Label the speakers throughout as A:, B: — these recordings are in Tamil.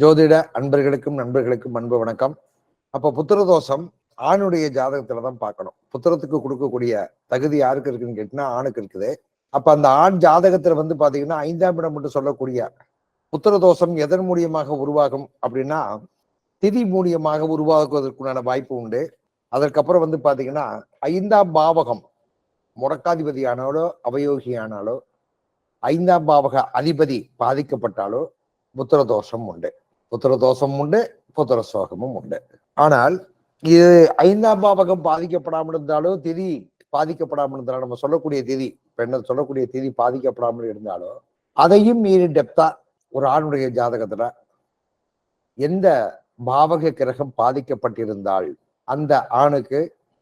A: ஜோதிட அன்பர்களுக்கும் நண்பர்களுக்கும் அன்பு வணக்கம். அப்ப புத்திரதோஷம் ஆணுடைய ஜாதகத்துல தான் பார்க்கணும். புத்திரத்துக்கு கொடுக்கக்கூடிய தகுதி யாருக்கு இருக்குன்னு கேட்டீங்கன்னா ஆணுக்கு இருக்குது. அப்ப அந்த ஆண் ஜாதகத்துல வந்து பாத்தீங்கன்னா ஐந்தாம் இடம் என்று சொல்லக்கூடிய புத்திரதோஷம் எதன் மூலியமாக உருவாகும் அப்படின்னா திதி மூலியமாக உருவாக்குவதற்குண்டான வாய்ப்பு உண்டு. அதற்கப்புறம் வந்து பாத்தீங்கன்னா ஐந்தாம் பாவகம் முடக்காதிபதியானாலோ அவயோகியானாலோ ஐந்தாம் பாவக அதிபதி பாதிக்கப்பட்டாலோ புத்திர தோஷம் உண்டு. புத்திர தோஷமும் உண்டு புத்திர சோகமும் உண்டு ஆனால் இது ஐந்தாம் பாவகம் பாதிக்கப்படாமல் இருந்தாலோ திதி பாதிக்கப்படாமல் இருந்தாலும் நம்ம சொல்லக்கூடிய திதி பெண்ணை சொல்லக்கூடிய திதி பாதிக்கப்படாமல் இருந்தாலோ அதையும் மீறி டெப்தா ஒரு ஆணுடைய ஜாதகத்துல எந்த பாவக கிரகம் பாதிக்கப்பட்டிருந்தால் அந்த ஆணுக்கு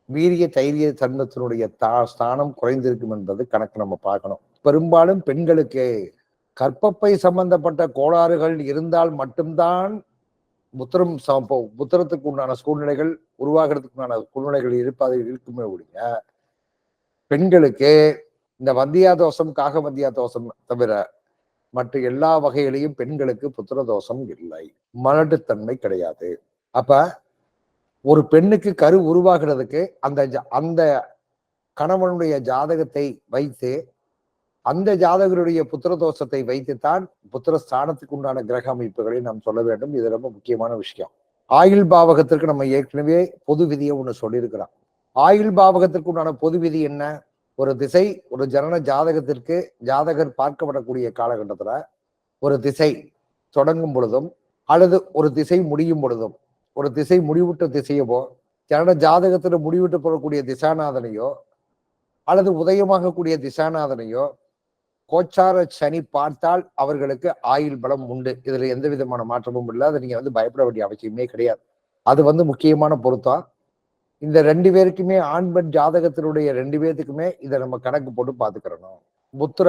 A: வீரிய தைரிய தன்மத்தினுடைய தா ஸ்தானம் குறைந்திருக்கும் என்பது கணக்கு நம்ம பார்க்கணும். பெரும்பாலும் பெண்களுக்கு கற்பப்பை சம்பந்தப்பட்ட கோளாறுகள் இருந்தால் மட்டும்தான் புத்திரம் புத்திரத்துக்கு உண்டான சூழ்நிலைகள் உருவாகிறதுக்கு உண்டான சூழ்நிலைகள் இருப்பது இருக்குமே ஒழிய பெண்களுக்கு இந்த வந்தியா தோஷம் காக வந்தியா தோஷம் தவிர மற்ற எல்லா வகையிலையும் பெண்களுக்கு புத்திர தோஷம் இல்லை. மலட்டுத்தன்மை கிடையாது. அப்ப ஒரு பெண்ணுக்கு கரு உருவாகிறதுக்கு அந்த அந்த கணவனுடைய ஜாதகத்தை வைத்து அந்த ஜாதகருடைய புத்திர தோஷத்தை வைத்துத்தான் புத்திர ஸ்தானத்துக்கு உண்டான கிரக அமைப்புகளை நாம் சொல்ல வேண்டும். இது ரொம்ப முக்கியமான விஷயம். ஆயுள் பாவகத்திற்கு நம்ம ஏற்கனவே பொது விதியை ஒன்று சொல்லியிருக்கிறோம். ஆயுள் பாவகத்திற்கு உண்டான பொது விதி என்ன? ஒரு திசை ஒரு ஜனன ஜாதகத்திற்கு ஜாதகர் பார்க்கப்படக்கூடிய காலகட்டத்தில் ஒரு திசை தொடங்கும் பொழுதும் அல்லது ஒரு திசை முடியும் பொழுதும் ஒரு திசை முடிவுட்ட திசையவோ ஜனன ஜாதகத்தில் முடிவிட்டு போகக்கூடிய திசாநாதனையோ அல்லது உதயமாகக்கூடிய திசாநாதனையோ கோச்சார சனி பார்த்தால் அவர்களுக்கு ஆயுள் பலம் உண்டு. இதுல எந்த விதமான மாற்றமும் இல்லை. அதை நீங்க வந்து பயப்பட வேண்டிய அவசியமே கிடையாது. அது வந்து முக்கியமான பொருத்தம். இந்த ரெண்டு பேருக்குமே ஆண் பெண் ஜாதகத்தினுடைய ரெண்டு பேர்த்துக்குமே இதை நம்ம கணக்கு போட்டு பாத்துக்கிறணும் புத்திர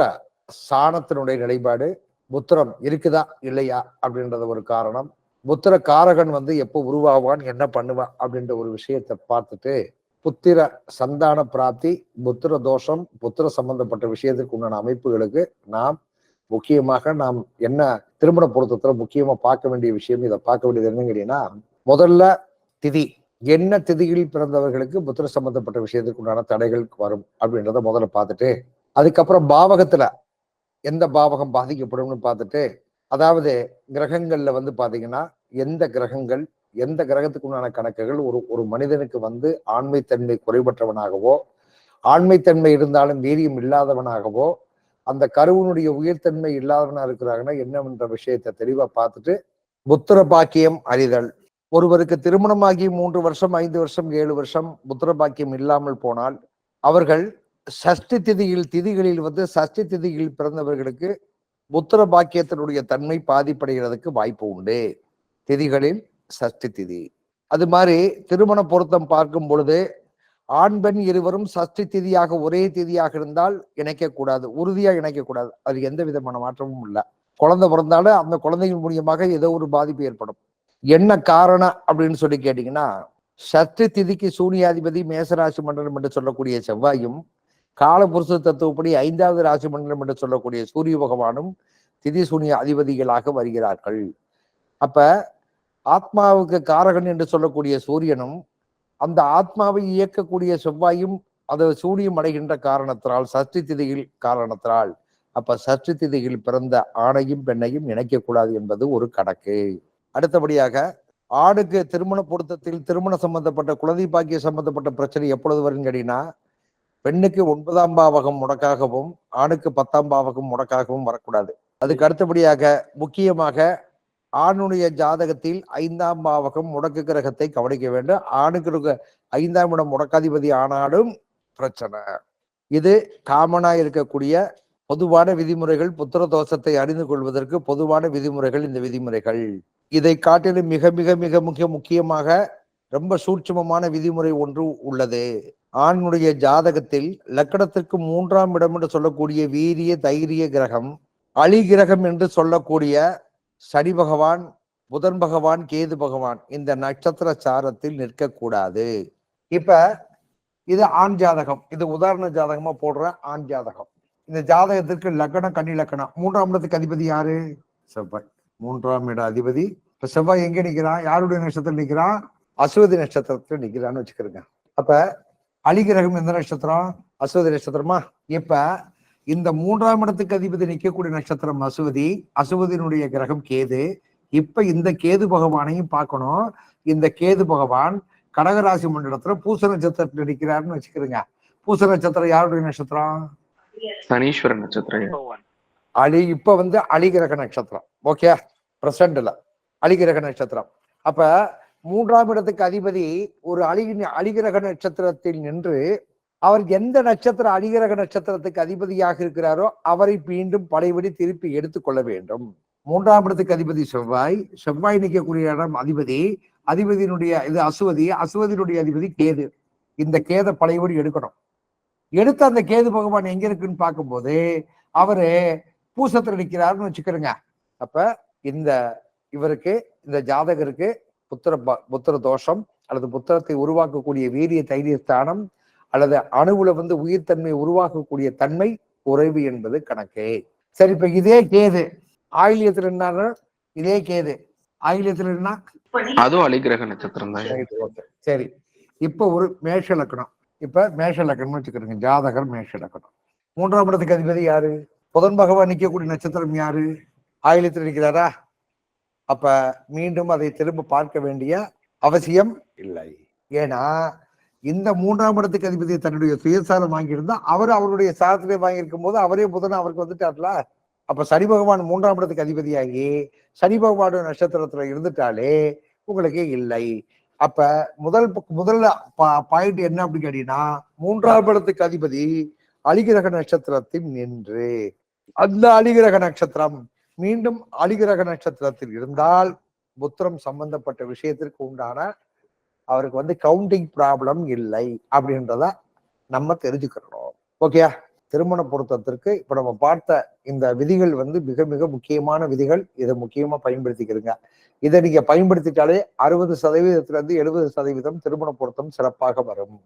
A: சாணத்தினுடைய நிலைப்பாடு புத்திரம் இருக்குதா இல்லையா அப்படின்றது ஒரு காரணம். புத்திர காரகன் வந்து எப்போ உருவாவான் என்ன பண்ணுவான் அப்படின்ற ஒரு விஷயத்தை பார்த்துட்டு புத்திர சந்தான பிராப்தி புத்திர தோஷம் புத்திர சம்பந்தப்பட்ட விஷயத்திற்கு உண்டான அமைப்புகளுக்கு நாம் முக்கியமாக நாம் என்ன திருமண பொருத்தத்துல முக்கியமா பார்க்க வேண்டிய விஷயம் இதை பார்க்க வேண்டியது என்னன்னு கேட்டீங்கன்னா முதல்ல திதி. என்ன திதியில் பிறந்தவர்களுக்கு புத்திர சம்பந்தப்பட்ட விஷயத்துக்கு உண்டான தடைகள் வரும் அப்படின்றத முதல்ல பார்த்துட்டு அதுக்கப்புறம் பாவகத்துல எந்த பாவகம் பாதிக்கப்படும்னு பார்த்துட்டு அதாவது கிரகங்கள்ல வந்து பாத்தீங்கன்னா எந்த கிரகங்கள் எந்த கிரகத்துக்கு உண்டான கணக்குகள்? ஒரு ஒரு மனிதனுக்கு வந்து ஆண்மைத்தன்மை குறைபற்றவனாகவோ ஆண்மைத்தன்மை இருந்தாலும் வீரியம் இல்லாதவனாகவோ அந்த கருவனுடைய உயிர்த்தன்மை இல்லாதவனா இருக்கிறாங்கன்னா என்னவென்ற விஷயத்தை தெளிவா பார்த்துட்டு புத்திர பாக்கியம் அறிதல். ஒருவருக்கு திருமணமாகி மூன்று வருஷம் ஐந்து வருஷம் ஏழு வருஷம் புத்திர பாக்கியம் இல்லாமல் போனால் அவர்கள் சஷ்டி திதியில் திதிகளில் வந்து சஷ்டி திதியில் பிறந்தவர்களுக்கு புத்திர பாக்கியத்தினுடைய தன்மை பாதிப்படைகிறதுக்கு வாய்ப்பு உண்டு. திதிகளில் சஷ்டி திதி. அது மாதிரி திருமண பொருத்தம் பார்க்கும் பொழுது ஆண் பெண் இருவரும் சஷ்டி திதியாக ஒரே திதியாக இருந்தால் இணைக்கக்கூடாது உறுதியாக இணைக்கக்கூடாது. அது எந்த விதமான மாற்றமும் இல்லை. குழந்தை பிறந்தாலும் அந்த குழந்தையின் மூலியமாக ஏதோ ஒரு பாதிப்பு ஏற்படும். என்ன காரணம் அப்படின்னு சொல்லி கேட்டீங்கன்னா சஷ்டி திதிக்கு சூனியாதிபதி மேசராசி மண்டலம் என்று சொல்லக்கூடிய செவ்வாயும் காலபுருஷ தத்துவப்படி ஐந்தாவது ராசி மண்டலம் என்று சொல்லக்கூடிய சூரிய பகவானும் திதி சூனிய அதிபதிகளாக வருகிறார்கள். அப்ப ஆத்மாவுக்கு காரகன் என்று சொல்லக்கூடிய சூரியனும் அந்த ஆத்மாவை இயக்கக்கூடிய செவ்வாயும் அது சூரியம் அடைகின்ற காரணத்தினால் சஷ்டி திதியில் காரணத்தினால் அப்ப சஷ்டி திதியில் பிறந்த ஆணையும் பெண்ணையும் இணைக்கக்கூடாது என்பது ஒரு கணக்கு. அடுத்தபடியாக ஆணுக்கு திருமண பொருத்தத்தில் திருமண சம்பந்தப்பட்ட குழந்தை பாக்கிய சம்பந்தப்பட்ட பிரச்சனை எப்பொழுது வரும் கேட்டீங்கன்னா பெண்ணுக்கு ஒன்பதாம் பாவகம் முடக்காகவும் ஆணுக்கு பத்தாம் பாவகம் முடக்காகவும் வரக்கூடாது. அதுக்கு அடுத்தபடியாக முக்கியமாக ஆணுடைய ஜாதகத்தில் ஐந்தாம் பாவகம் முடக்கு கிரகத்தை கவனிக்க வேண்டும். ஆணுக்கு ஐந்தாம் இடம் முடக்காதிபதி ஆனாலும் பிரச்சனை. இது காமனா இருக்கக்கூடிய பொதுவான விதிமுறைகள் புத்திர தோஷத்தை அறிந்து கொள்வதற்கு பொதுவான விதிமுறைகள் இந்த விதிமுறைகள். இதை காட்டிலும் மிக மிக மிக மிக முக்கியமாக ரொம்ப சூட்சமமான விதிமுறை ஒன்று உள்ளது. ஆணுடைய ஜாதகத்தில் லக்கணத்திற்கு மூன்றாம் இடம் என்று சொல்லக்கூடிய வீரிய தைரிய கிரகம் அழி கிரகம் என்று சொல்லக்கூடிய சனி பகவான் புதன் பகவான் கேது பகவான் இந்த நட்சத்திர சாரத்தில் நிற்கக்கூடாது. இப்ப இது ஆண் ஜாதகம். இது உதாரண ஜாதகமா போடுற ஆண் ஜாதகம். இந்த ஜாதகத்திற்கு லக்கணம் கன்னி லக்கணம் மூன்றாம் இடத்துக்கு அதிபதி யாரு? செவ்வாய். மூன்றாம் இட அதிபதி. இப்ப செவ்வாய் எங்க நிக்கிறான் யாருடைய நட்சத்திரம் நிக்கிறான் அஸ்வதி நட்சத்திரத்துல நிக்கிறான்னு வச்சுக்கிறேங்க அப்ப அலிகிரகம் எந்த நட்சத்திரம்? அஸ்வதி நட்சத்திரமா? இப்ப இந்த மூன்றாம் இடத்துக்கு அதிபதி நிக்கக்கூடிய நட்சத்திரம் அசுவதி. அசுவதியினுடைய கிரகம் கேது. இப்ப இந்த கேது பகவானையும் பார்க்கணும். இந்த கேது பகவான் கடகராசி மண்டலத்துல பூச நட்சத்திரத்துல நிக்கிறாருன்னு வச்சுக்கிறேங்க. பூச நட்சத்திரம் யாருடைய நட்சத்திரம்?
B: சனீஸ்வர நட்சத்திரம்.
A: அலி இப்ப வந்து அலிகிரக நட்சத்திரம். ஓகே? பிரசன்ட்ல அலிகிரக நட்சத்திரம். அப்ப மூன்றாம் இடத்துக்கு அதிபதி ஒரு அலி அலிகிரக நட்சத்திரத்தில் நின்று அவர் எந்த நட்சத்திர அலிகிரக நட்சத்திரத்துக்கு அதிபதியாக இருக்கிறாரோ அவரை மீண்டும் படைபடி திருப்பி எடுத்துக்கொள்ள வேண்டும். மூன்றாம் இடத்துக்கு அதிபதி செவ்வாய். செவ்வாய் நிற்கக்கூடிய இடம் அதிபதி. அதிபதியினுடைய இது அசுவதி. அசுவதியினுடைய அதிபதி கேது. இந்த கேதை பழையபடி எடுக்கணும். எடுத்து அந்த கேது பகவான் எங்க இருக்குன்னு பார்க்கும்போது அவரு பூசத்துல நிக்கிறாருன்னு வச்சுக்கிறேங்க அப்ப இந்த இவருக்கு இந்த ஜாதகருக்கு புத்திர ப- புத்திர தோஷம் அல்லது புத்திரத்தை உருவாக்கக்கூடிய வீரிய தைரிய ஸ்தானம் அல்லது அணுவுல வந்து உயிர்த்தன்மை உருவாக்கக்கூடிய தன்மை குறைவு என்பது கணக்கு. சரி இப்ப இதே கேது. ஆயிலியத்துல என்ன இதே கேது. ஆயிலியத்துல என்ன?
B: அதுவும் அலிகிரக நட்சத்திரம் தான்.
A: சரி இப்ப ஒரு மேஷ லக்கணம். இப்ப மேஷ லக்கணம்னு வச்சுக்கிறோங்க. ஜாதகர் மேஷ லக்கணம். மூன்றாம் இடத்துக்கு அதிபதி யாரு? புதன் பகவான் நிக்கக்கூடிய நட்சத்திரம் யாரு? ஆயிலத்தில் நிற்கிறாரா அப்ப மீண்டும் அதை திரும்ப பார்க்க வேண்டிய அவசியம் இல்லை. ஏன்னா இந்த மூன்றாம் இடத்துக்கு அதிபதி தன்னுடைய சுயசாரம் வாங்கியிருந்தா அவர் அவருடைய சாரத்திலே வாங்கியிருக்கும் போது அவரே புதன் அவருக்கு வந்துட்டார்ல? அப்ப சனி பகவான் மூன்றாம் இடத்துக்கு அதிபதியாகி சனி பகவான நட்சத்திரத்துல இருந்துட்டாலே உங்களுக்கு இல்லை. அப்ப முதல் முதல்ல பாயிண்ட் என்ன அப்படின்னு கேட்டீங்கன்னா மூன்றாம் இடத்துக்கு அதிபதி அலிகிரக நட்சத்திரத்தில் நின்று அந்த அலிகிரக நட்சத்திரம் மீண்டும் அலிகிரக நட்சத்திரத்தில் இருந்தால் புத்திரம் சம்பந்தப்பட்ட விஷயத்திற்கு உண்டான அவருக்கு வந்து கவுண்டிங் ப்ராப்ளம் இல்லை அப்படின்றத நம்ம தெரிஞ்சுக்கிறோம் ஓகேயா திருமண பொருத்தத்திற்கு இப்ப நம்ம பார்த்த இந்த விதிகள் வந்து மிக மிக முக்கியமான விதிகள். இதை முக்கியமா பயன்படுத்திக்கிறீங்க. இதை நீங்க பயன்படுத்திட்டாலே அறுபது சதவீதத்துல இருந்து எழுபது சதவீதம் திருமண பொருத்தம் சிறப்பாக வரும்.